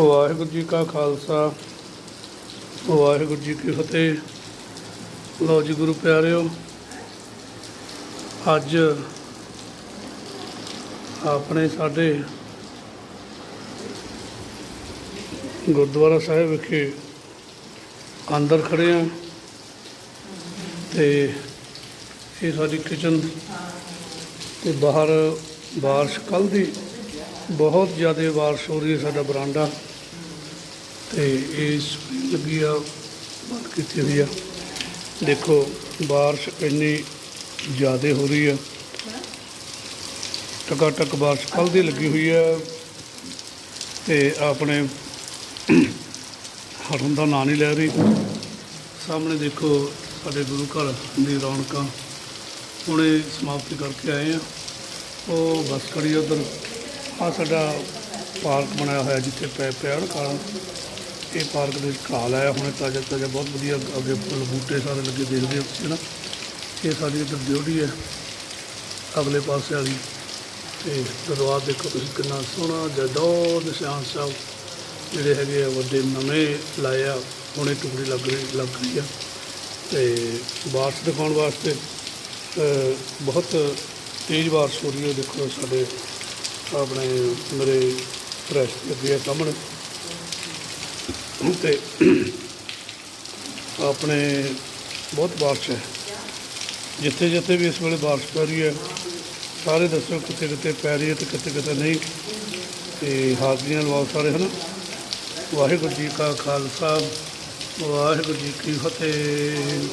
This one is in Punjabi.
ਵਾਹਿਗੁਰੂ ਜੀ ਕਾ ਖਾਲਸਾ, ਵਾਹਿਗੁਰੂ ਜੀ ਕੀ ਫਤਿਹ। ਲਓ ਜੀ ਗੁਰੂ ਪਿਆਰਿਓ, ਅੱਜ ਆਪਣੇ ਸਾਡੇ ਗੁਰਦੁਆਰਾ ਸਾਹਿਬ ਵਿਖੇ ਅੰਦਰ ਖੜੇ ਆ ਤੇ ਇਹ ਸਾਡੀ ਕਿਚਨ ਤੇ ਬਾਹਰ ਬਾਰਿਸ਼ ਕੱਲ੍ਹ ਦੀ ਬਹੁਤ ਜ਼ਿਆਦਾ ਬਾਰਿਸ਼ ਹੋ ਰਹੀ ਹੈ ਸਾਡਾ ਬਰਾਂਡਾ। ਤੇ ਇਹ ਲੱਗੀ ਆ, ਬੰਦ ਕੀਤੀ ਹੋਈ ਆ। ਦੇਖੋ, ਬਾਰਿਸ਼ ਇੰਨੀ ਜ਼ਿਆਦਾ ਹੋ ਰਹੀ ਆ। ਟਕਾ ਟਕ ਬਾਰਿਸ਼ ਕੱਲ੍ਹ ਦੀ ਲੱਗੀ ਹੋਈ ਆ। ਤੇ ਆਪਣੇ ਹਟਣ ਦਾ ਨਾਂ ਨਹੀਂ ਲੈ ਰਹੀ। ਸਾਹਮਣੇ ਦੇਖੋ, ਸਾਡੇ ਗੁਰੂ ਘਰ ਦੀ ਰੌਣਕਾਂ। ਹੁਣੇ ਸਮਾਪਤੀ ਕਰਕੇ ਆਏ ਆ। ਉਹ ਬੱਸ ਖੜੀ ਆ ਉਧਰ। ਆ ਸਾਡਾ ਪਾਰਕ ਬਣਾਇਆ ਹੋਇਆ ਜਿੱਥੇ ਪੈ ਪੈਣ ਕਾਰਨ ਇਹ ਪਾਰਕ ਦੇ ਵਿੱਚ ਘਾਹ ਲਾਇਆ ਹੁਣੇ, ਤਾਜ਼ਾ ਤਾਜ਼ਾ, ਬਹੁਤ ਵਧੀਆ ਅੱਗੇ ਫੁੱਲ ਬੂਟੇ ਸਾਰੇ ਲੱਗੇ ਦੇਖਦੇ ਹੋ ਤੁਸੀਂ ਨਾ? ਇਹ ਸਾਡੀ ਇੱਧਰ ਡਿਊਟੀ ਹੈ, ਅਗਲੇ ਪਾਸੇ ਵਾਲੀ। ਤੇ ਦਰਵਾਜ਼ਾ ਦੇਖੋ ਤੁਸੀਂ ਕਿੰਨਾ ਸੋਹਣਾ ਜਦੋ ਨਿਸ਼ਾਨ ਸਾਹਿਬ, ਜਿਹੜੇ ਹੈਗੇ ਆ ਵੱਡੇ ਨਵੇਂ ਲਾਏ ਆ, ਹੁਣੇ ਟੁਕੜੀ ਲੱਗ ਰਹੀ ਲੱਗ ਰਹੀ ਆ। ਤੇ ਬਾਰਿਸ਼ ਦਿਖਾਉਣ ਵਾਸਤੇ ਬਹੁਤ ਤੇਜ਼ ਬਾਰਿਸ਼ ਹੋ ਰਹੀ ਹੈ, ਦੇਖੋ ਸਾਡੇ ਆਪਣੇ ਮੇਰੇ ਪ੍ਰੈਸ ਲੱਗੇ ਹੈ ਸਾਹਮਣੇ। ਤੇ ਆਪਣੇ ਬਹੁਤ ਬਾਰਿਸ਼ ਹੈ। ਜਿੱਥੇ ਜਿੱਥੇ ਵੀ ਇਸ ਵੇਲੇ ਬਾਰਿਸ਼ ਪੈ ਰਹੀ ਹੈ, ਸਾਰੇ ਦੱਸੋ ਕਿੱਥੇ ਕਿਤੇ ਪੈ ਰਹੀ ਹੈ ਤੇ ਕਿਤੇ ਕਿਤੇ ਨਹੀਂ। ਤੇ ਹਾਜ਼ਰੀਆਂ ਲਵਾਓ ਸਾਰੇ ਹਨਾ। ਵਾਹਿਗੁਰੂ ਜੀ ਕਾ ਖਾਲਸਾ, ਵਾਹਿਗੁਰੂ ਜੀ ਕੀ ਫਤਿਹ।